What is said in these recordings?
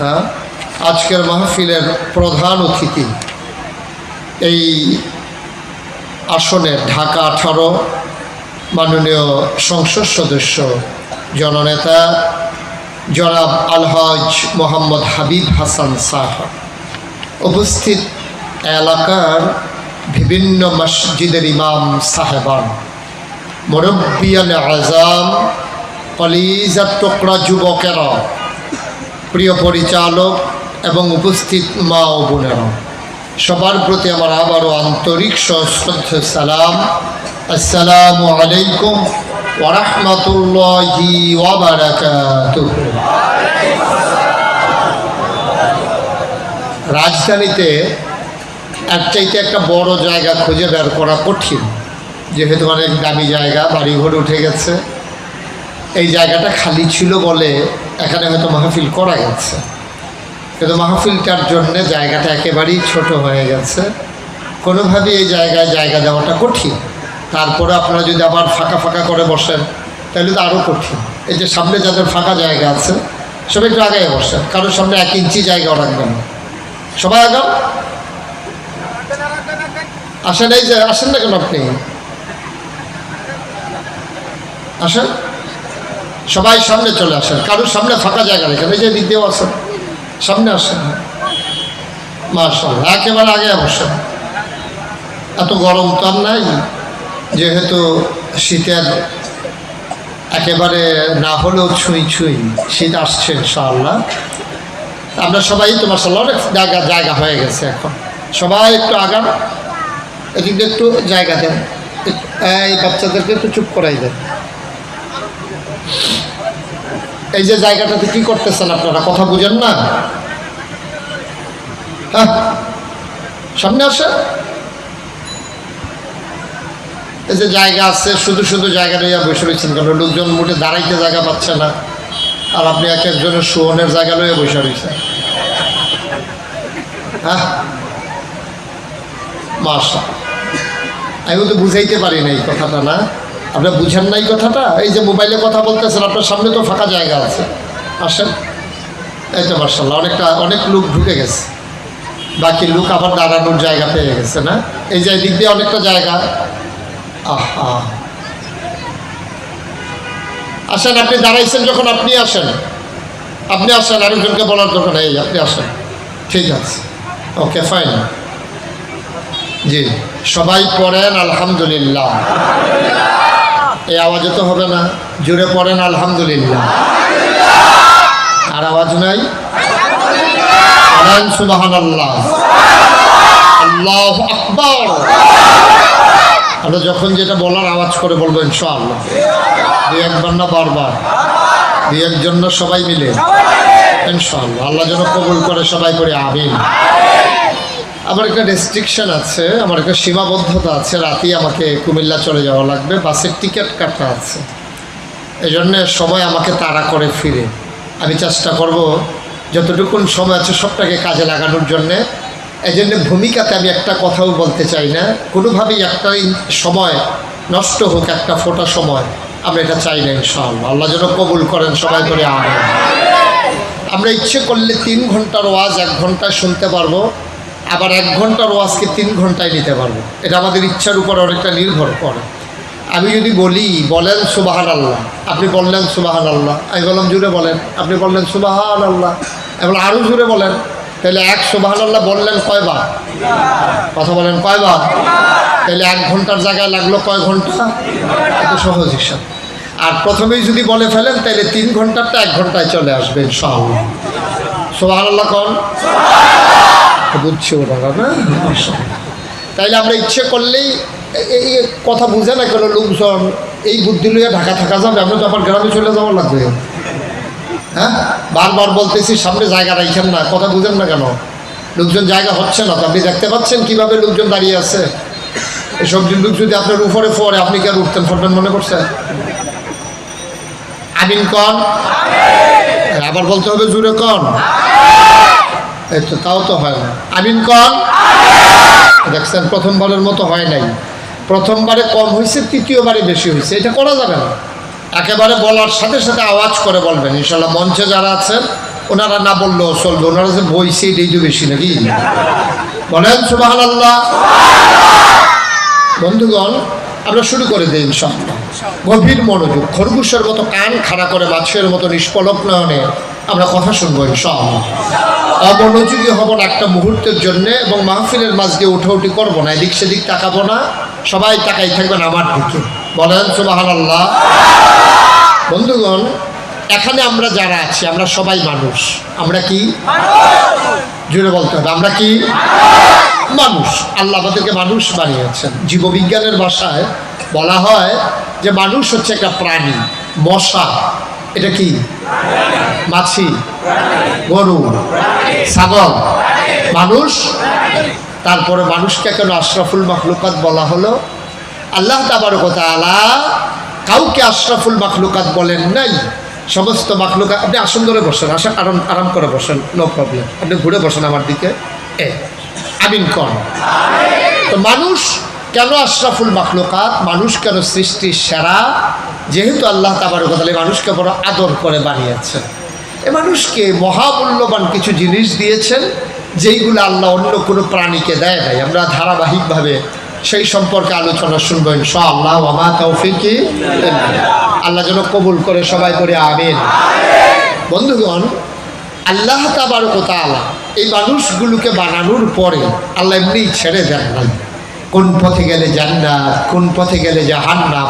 হ্যাঁ? আজকের মাহফিলের প্রধান অতিথি এই আসনে ঢাকা আঠারো মাননীয় সংসদ সদস্য, জননেতা জনাব আলহাজ মোহাম্মদ হাবিব হাসান সাহ। উপস্থিত এলাকার বিভিন্ন মসজিদের ইমাম সাহেবান, মুরব্বিয়ান আজাম, কলিজার টুকরা যুবকেরা প্রিয় পরিচালক এবং উপস্থিত মা ও বোনেরা, সবার প্রতি আমার আবারও আন্তরিক সশ্রদ্ধ সালাম। আসসালামু আলাইকুম ওরহমতুল্লাহি রাজধানীতে এক চাইতে একটা বড় জায়গা খুঁজে বের করা কঠিন, যেহেতু অনেক দামি জায়গা, বাড়িঘর উঠে গেছে। এই জায়গাটা খালি ছিল বলে এখানে হয়তো মাহফিল করা গেছে কিন্তু মাহফিলটার জন্য জায়গাটা একেবারেই ছোট হয়ে গেছে। কোনোভাবে এই জায়গায় জায়গা দেওয়াটা কঠিন। তারপরে আপনারা যদি আবার ফাঁকা ফাঁকা করে বসেন, তাহলে তো আরও কঠিন। এই যে সামনে যাদের ফাঁকা জায়গা আছে, সবাই একটু আগে বসেন। কারোর সামনে এক ইঞ্চি জায়গাও রাখবেন না। সবাই আগাম আসেন, এই যে আসেন না কেন আপনি? আসেন। সবাই সামনে চলে আসেন কারোর সামনে ফাঁকা জায়গা এই যে দিয়েও আসেন সামনে আসেন মার্শাল একেবারে আগে বসেন এত গরম তো আর নাই, যেহেতু শীতের একেবারে না হলেও ছুঁই ছুঁই, শীত আসছে ইনশাআল্লাহ। আমরা সবাই তো মার্শাল্লাহ অনেক জায়গা জায়গা হয়ে গেছে এখন। সবাই একটু আগান এদিক একটু জায়গা দেন। এই বাচ্চাদেরকে একটু চুপ করাই দেন। এই যে জায়গাটাতে কি করতেছেন আপনারা? কথা বুঝেন না? হ্যাঁ? সামনে আসে? এই যে জায়গা আছে, শুধু শুধু জায়গা নিয়ে বসে রয়েছেন কারণ লোকজন মোটে দাঁড়াইতে জায়গা পাচ্ছে না। আর আপনি এক একজনের শোনের জায়গা লইয়া বসে রয়েছেন। হ্যাঁ? মাসা আমি তো বুঝাইতে পারি না এই কথাটা, না? আপনার বুঝেন নাই কথাটা? এই যে মোবাইলে কথা বলতেছেন, আপনার সামনে তো ফাঁকা জায়গা আছে। আসেন। এই তো মার্শাল্লাহ অনেকটা, অনেক লোক ঢুকে গেছে। বাকি লোক আবার দাঁড়ানোর জায়গা পেয়ে গেছে, না? এই যে দিক দিয়ে অনেকটা জায়গা। আহা। আসেন, আপনি দাঁড়াইছেন যখন, আপনি আসেন। আপনি আসেন, আরেকজনকে বলার দরকার এই আপনি আসেন। ঠিক আছে। Okay, fine. জি। সবাই পড়েন, আলহামদুলিল্লাহ। এই আওয়াজে তো হবে না। জুড়ে পড়েন, আলহামদুলিল্লাহ। আর আওয়াজ নাই? পড়েন সুবাহান আল্লাহ আল্লাহ আকবর। আমরা যখন যেটা বলার আওয়াজ করে বলব, ইনশাআল্লাহ। দুই একবার না বারবার। দুই একজন সবাই মিলে। ইনশাআল্লাহ। আল্লাহ যেন কবুল করে সবাই করে, আমিন। আমার একটা রেস্ট্রিকশন আছে, আমার একটা সীমাবদ্ধতা আছে, রাতেই আমাকে কুমিল্লা চলে যাওয়া লাগবে বাসের টিকিট কাটা আছে। এই জন্যে সময় আমাকে তাড়া করে ফিরে। আমি চেষ্টা করব যতটুকুন সময় আছে সবটাকে কাজে লাগানোর জন্যে। এই জন্য ভূমিকাতে আমি একটা কথাও বলতে চাই না। কোনোভাবেই একটা সময় নষ্ট হোক, একটা ফোটা সময়, আমরা এটা চাই না ইনশাআল্লাহ। আল্লাহ যেন কবুল করেন, সবাই করে আমরা ইচ্ছে করলে তিন ঘণ্টার ওয়াজ এক ঘন্টায় শুনতে পারব। আবার এক ঘণ্টার ওয়াজকে তিন ঘন্টায় নিতে পারব। এটা আমাদের ইচ্ছার উপর অনেকটা নির্ভর করে। আমি যদি বলি, বলেন সুবাহান আল্লাহ আপনি বললেন সুবাহান আল্লাহ আমি বললাম জুড়ে বলেন। আপনি বললেন সুবাহান আল্লাহ এবং আরও জুড়ে বলেন। তাহলে এক সুবাহান আল্লাহ বললেন কয়বার? কথা বলেন কয়বার? তাহলে এক ঘণ্টার জায়গায় লাগল কয় ঘণ্টা? এত সহজ হিসাব। আর প্রথমেই যদি বলে ফেলেন, তাহলে তিন ঘন্টারটা এক ঘন্টায় চলে আসবেন ইনশাআল্লাহ। সোহান আল্লাহ কন? বুঝছি ওরা না? তাইলে আমরা ইচ্ছে করলেই এই কথা বুঝে না কেন লোকজন এই বুদ্ধি লইয়া ঢাকা থাকা যাবে? আমরা তো আবার গ্রামে চলে যাওয়া লাগবে। হ্যাঁ? বারবার বলতেছি, সামনে জায়গা রাখছেন না, কথা বুঝেন না কেন? লোকজন জায়গা হচ্ছে না তো, আপনি দেখতে পাচ্ছেন কীভাবে লোকজন দাঁড়িয়ে আছে? এসব লোক যদি আপনার উপরে পড়ে, আপনি কি আর উঠতেন ফরবেন মনে করছেন আমিন কন? আবার বলতে হবে জুড়ে কন? এই তো তাও তো হয় না। আমিন কন? দেখছেন প্রথমবারের মতো হয় নাই। প্রথমবারে কম হয়েছে তৃতীয়বারে বেশি হয়েছে। এটা করা যাবে না। একেবারে বলার সাথে সাথে আওয়াজ করে বলবেন। ইনশাল্লাহ মঞ্চে যারা আছেন ওনারা না বললেও চলবে। ওনারা যে বইছে এটাই তো বেশি নাকি? বলেন সুবাহ আল্লাহ বন্ধুগণ আমরা শুরু করে দিই ইনশাআল্লাহ। গভীর মনোযোগ খরগোশের মতো কান খাড়া করে মাছের মতো নিষ্পলক নয়নে আমরা কথা শুনব ইনশাআল্লাহ। অমনোযোগী হব না একটা মুহূর্তের জন্য এবং মাহফিলের মাঝ দিয়ে উঠে করব না। এদিক সেদিক তাকাবো না। সবাই তাকাই থাকবেন আমার দিকে। বলেন সুবাহান আল্লাহ বন্ধুগণ এখানে আমরা যারা আছি আমরা সবাই মানুষ। আমরা কি? জুড়ে বলতে হবে আমরা কি? মানুষ। আল্লাহ আমাদেরকে মানুষ বানিয়েছেন। জীববিজ্ঞানের ভাষায় বলা হয় যে মানুষ হচ্ছে একটা প্রাণী মশা। এটা কি? মাছি, গরু, ছাগল। মানুষ? তারপরে মানুষকে কেন আশরাফুল মখলুকাত বলা হলো? আল্লাহ তাবারকতা আলা কাউকে আশরাফুল মখলুকাত বলেন নাই। সমস্ত মাখলুকাত, আপনি আসন ধরে বসেন আসা আরাম আরাম করে বসেন নো প্রবলেম আপনি ঘুরে বসেন আমার দিকে। এ, আমিন কন। তো মানুষ কেন আশরাফুল মাখলুকাত? মানুষ কেন সৃষ্টির সেরা? যেহেতু আল্লাহ তাবারকতা আলী মানুষকে বড় আদর করে বানিয়েছেন। এ মানুষকে মহামূল্যবান কিছু জিনিস দিয়েছেন, যেইগুলো আল্লাহ অন্য কোনো প্রাণীকে দেয় নাই। আমরা ধারাবাহিকভাবে সেই সম্পর্কে আলোচনা শুনব ইনশাআল্লাহ। ওমা তৌফিকি আল্লাহ যেন কবুল করে সবাই করে আমিন। বন্ধুগণ, আল্লাহ তাবার তাবারকতালা এই মানুষগুলোকে বানানোর পরে আল্লাহ এমনি ছেড়ে দেন নাই। কোন পথে গেলে জান্নাত কোন পথে গেলে জাহান্নাম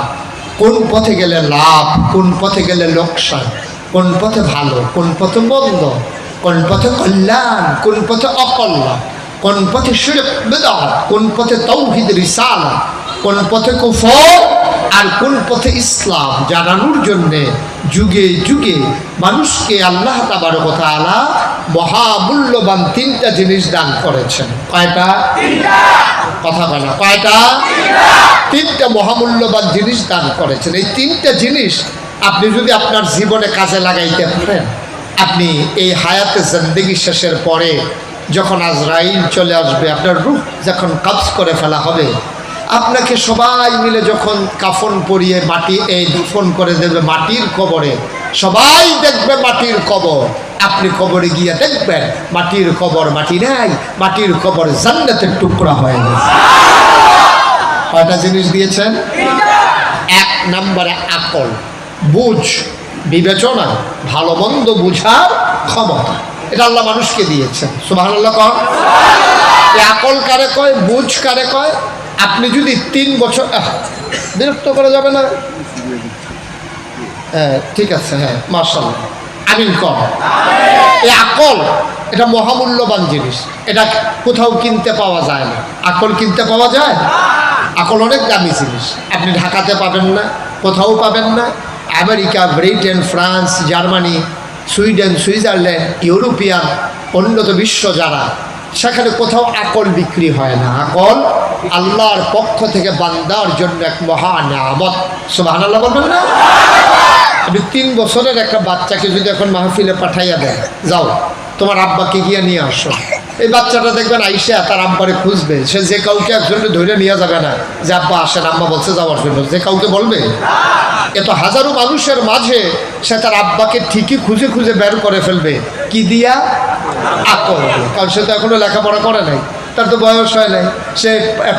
কোন পথে গেলে লাভ কোন পথে গেলে লোকসান কোন পথে ভালো কোন পথে মন্দ কোন পথে কল্যাণ কোন পথে অকল্যাণ কোন পথে শিরক বেদাত কোন পথে তৌহিদ রিসালা কোন পথে কুফর আর কোন পথে ইসলাম জানানোর জন্যে যুগে যুগে মানুষকে আল্লাহ তাবারকতা আলা মহামূল্যবান তিনটা জিনিস দান করেছেন। কয়টা? কথা বলা। কয়টা? তিনটা। মহামূল্যবান জিনিস দান করেছেন। এই তিনটা জিনিস আপনি যদি আপনার জীবনে কাজে লাগাইতে পারেন, আপনি এই হায়াতে জিন্দেগি শেষের পরে যখন আজরাইল চলে আসবে, আপনার রূপ যখন কাজ করে ফেলা হবে আপনাকে সবাই মিলে যখন কাফন পরিয়ে মাটি, এই দফন করে দেবে মাটির কবরে। সবাই দেখবে মাটির কবর। আপনি কবরে গিয়ে দেখবেন, মাটির কবর মাটি নেই, মাটির কবর জান্নাতের টুকরা হয়ে গেছে। কয়টা জিনিস দিয়েছেন? এক নম্বরে আকল, বুঝ, বিবেচনা, ভালো মন্দ বুঝার ক্ষমতা। এটা আল্লাহ মানুষকে দিয়েছেন। সুবাহ আল্লাহ এই আকল কারে কয়, বুঝ কারে কয়? আপনি যদি তিন বছর বিরক্ত করা যাবে না? হ্যাঁ ঠিক আছে হ্যাঁ মার্শাল আমিন কম। এই আকল এটা মহামূল্যবান জিনিস। এটা কোথাও কিনতে পাওয়া যায় না। আকল কিনতে পাওয়া যায়? আকল অনেক দামি জিনিস। আপনি ঢাকাতে পাবেন না কোথাও পাবেন না। America Britain France Germany Sweden Switzerland European উন্নত বিশ্ব যারা সেখানে কোথাও আকল বিক্রি হয় না। আকল আল্লাহর পক্ষ থেকে বান্দার জন্য এক মহা নামত সুবাহান আল্লাহ বলবেন না? আপনি তিন বছরের একটা বাচ্চাকে যদি এখন মাহফিলে পাঠাইয়া দেন, যাও, তোমার আব্বাকে গিয়ে নিয়ে আসো। এই বাচ্চাটা দেখবেন আইসা তার আব্বারে খুঁজবে। সে যে কাউকে একজনকে ধরে নিয়ে যাবে না। যে আব্বা আসেন, আম্মা বলছে যাওয়ার জন্য যে কাউকে বলবে? এত হাজারো মানুষের মাঝে সে তার আব্বাকে ঠিকই খুঁজে খুঁজে বের করে ফেলবে। কি দিয়া? আকল। দিয়ে। কারণ সে তো এখনও লেখাপড়া করে নাই। তার তো বয়স হয় নাই। সে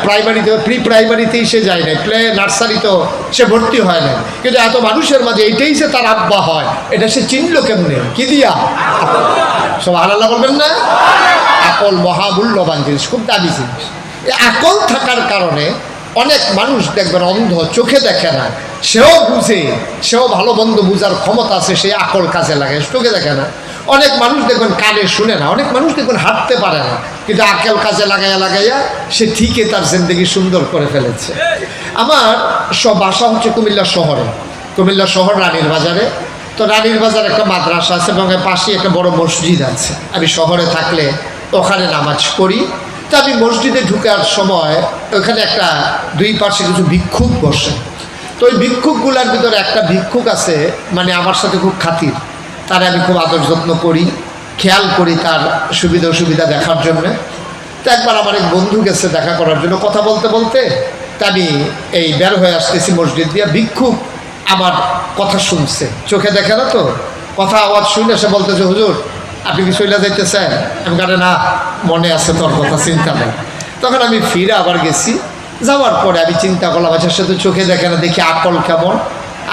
প্রাইমারিতে প্রি প্রাইমারিতেই সে যায় নাই। প্লে নার্সারিতেও সে ভর্তি হয় নাই। কিন্তু এত মানুষের মাঝে এইটাই সে তার আব্বা হয়, এটা সে চিনল কেমনে? কি দিয়া? সব আলাদা বলবেন না? আকল মহামূল্যবান জিনিস, খুব দামি জিনিস। এই আকল থাকার কারণে অনেক মানুষ দেখবেন অন্ধ, চোখে দেখে না। সেও বুঝে, সেও ভালো মন্দ বুঝার ক্ষমতা আছে, সে আকল কাজে লাগে, চোখে দেখে না। অনেক মানুষ দেখবেন কানে শুনে না, অনেক মানুষ দেখবেন হাঁটতে পারে না। কিন্তু আকেল কাজে লাগাইয়া লাগাইয়া সে ঠিকই তার জিন্দগি সুন্দর করে ফেলেছে। আমার সব বাসা হচ্ছে কুমিল্লা শহরে। কুমিল্লা শহর রানীর বাজারে। তো রানীর বাজার একটা মাদ্রাসা আছে এবং পাশে একটা বড় মসজিদ আছে। আমি শহরে থাকলে ওখানে নামাজ পড়ি। তো আমি মসজিদে ঢুকার সময় ওখানে একটা দুই পাশে কিছু ভিক্ষুক বসে। তো ওই ভিক্ষুকগুলার ভিতরে একটা ভিক্ষুক আছে মানে আমার সাথে খুব খাতির। তার আমি খুব আদর যত্ন করি। খেয়াল করি তার সুবিধা অসুবিধা দেখার জন্য। তো একবার আমার এক বন্ধু গেছে দেখা করার জন্য। কথা বলতে বলতে তা আমি এই বের হয়ে আসতেছি মসজিদ দিয়ে। ভিক্ষুক আমার কথা শুনছে। চোখে দেখে না তো? কথা আওয়াজ শুনে সে বলতেছে, হুজুর, আপনি কি চলে যাইতেছেন? আমি কাটে না, মনে আছে তোর কথা, চিন্তা নেই। তখন আমি ফিরে আবার গেছি। যাওয়ার পরে আমি চিন্তা করলাম আচ্ছা সে তো চোখে দেখে না, দেখি আকল কেমন।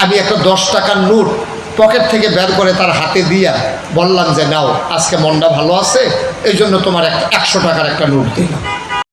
আমি একটা দশ টাকার নোট পকেট থেকে বের করে তার হাতে দিয়া বললাম যে, নাও, আজকে মনটা ভালো আছে এই জন্য তোমার একটা একশো টাকার একটা নোট দিলাম।